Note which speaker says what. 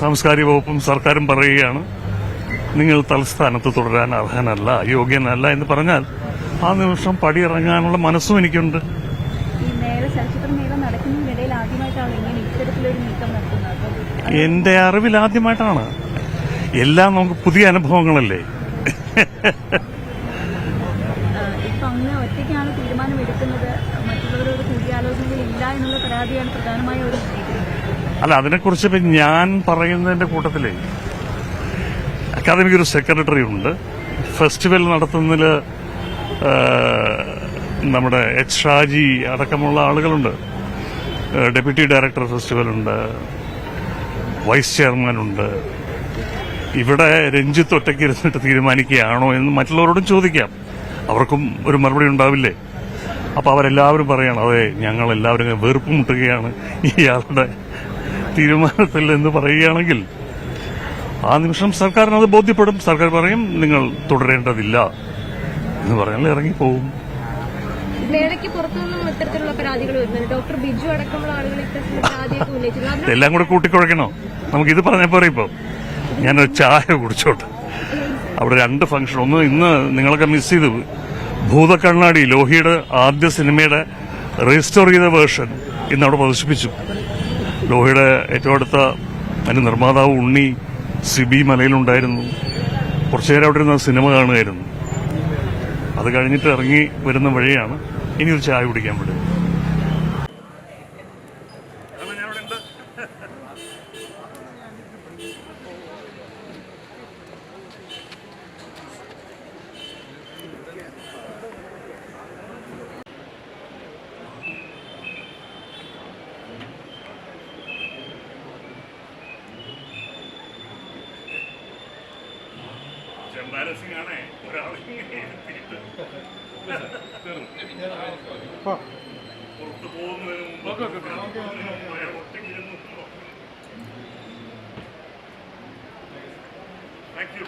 Speaker 1: സാംസ്കാരിക വകുപ്പും സർക്കാരും പറയുകയാണ് നിങ്ങൾ തലസ്ഥാനത്ത് തുടരാൻ അർഹനല്ല യോഗ്യനല്ല എന്ന് പറഞ്ഞാൽ ആ നിമിഷം പടിയിറങ്ങാനുള്ള മനസ്സും എനിക്കുണ്ട്. എന്റെ അറിവിൽ ആദ്യമായിട്ടാണ്. എല്ലാം നമുക്ക് പുതിയ അനുഭവങ്ങളല്ലേ? അല്ല അതിനെക്കുറിച്ച് ഇപ്പം ഞാൻ പറയുന്നതിന്റെ കൂട്ടത്തിലേ അക്കാദമിക് ഒരു സെക്രട്ടറി ഉണ്ട്. ഫെസ്റ്റിവൽ നടത്തുന്നതിൽ നമ്മുടെ എച്ച് ഷാജി അടക്കമുള്ള ആളുകളുണ്ട്. ഡെപ്യൂട്ടി ഡയറക്ടർ ഫെസ്റ്റിവലുണ്ട് വൈസ് ചെയർമാനുണ്ട്. ഇവിടെ രഞ്ജിത്ത് ഒറ്റയ്ക്ക് ഇരുന്നിട്ട് തീരുമാനിക്കുകയാണോ എന്ന് മറ്റുള്ളവരോടും ചോദിക്കാം. അവർക്കും ഒരു മറുപടി ഉണ്ടാവില്ലേ? അപ്പോൾ അവരെല്ലാവരും പറയണം അതെ ഞങ്ങൾ എല്ലാവരും വെറുപ്പ് മുട്ടുകയാണ് ഇയാളുടെ തീരുമാനത്തിൽ എന്ന് പറയുകയാണെങ്കിൽ. ആ നിമിഷം സർക്കാരിന് അത് ബോധ്യപ്പെടും. സർക്കാർ പറയും നിങ്ങൾ തുടരേണ്ടതില്ല. എന്ന് പറഞ്ഞാൽ ഇറങ്ങിപ്പോവും.
Speaker 2: മേളയ്ക്ക് പുറത്തുനിന്നും ഇത്തരത്തിലുള്ള പരാതികൾ വരുന്നുണ്ട്. ഡോക്ടർ ബിജു അടക്കമുള്ള ആളുകൾ ഇത്തരത്തിലുള്ള പരാതിയൊക്കെ
Speaker 1: എല്ലാം കൂടെ കൂട്ടിക്കുഴക്കണോ? നമുക്ക് ഇത് പറഞ്ഞപ്പോ ഇപ്പൊ? ഞാനൊരു ചായ കുടിച്ചോട്ടെ. അവിടെ രണ്ട് ഫംഗ്ഷൻ ഒന്ന് ഇന്ന് നിങ്ങളൊക്കെ മിസ് ചെയ്തു ഭൂതക്കണ്ണാടി ലോഹിയുടെ ആദ്യ സിനിമയുടെ രജിസ്റ്റർ ചെയ്ത വേർഷൻ ഇന്ന് അവിടെ പ്രദർശിപ്പിച്ചു. ലോഹിയുടെ ഏറ്റവും അടുത്ത അതിന്റെ നിർമ്മാതാവ് ഉണ്ണി സിബി മലയിലുണ്ടായിരുന്നു. കുറച്ചു നേരം അവിടെ ഇരുന്ന് സിനിമ കാണുമായിരുന്നു അത് കഴിഞ്ഞിട്ട് ഇറങ്ങി വരുന്ന വഴിയാണ് ഇനി ഒരു ചായ കുടിക്കാൻ പറ്റും എംബാരസിംഗ് ആണേ പുറത്ത് പോകുന്നതിന് മുമ്പ് ഒറ്റയ്ക്കിരുന്നു താങ്ക് യു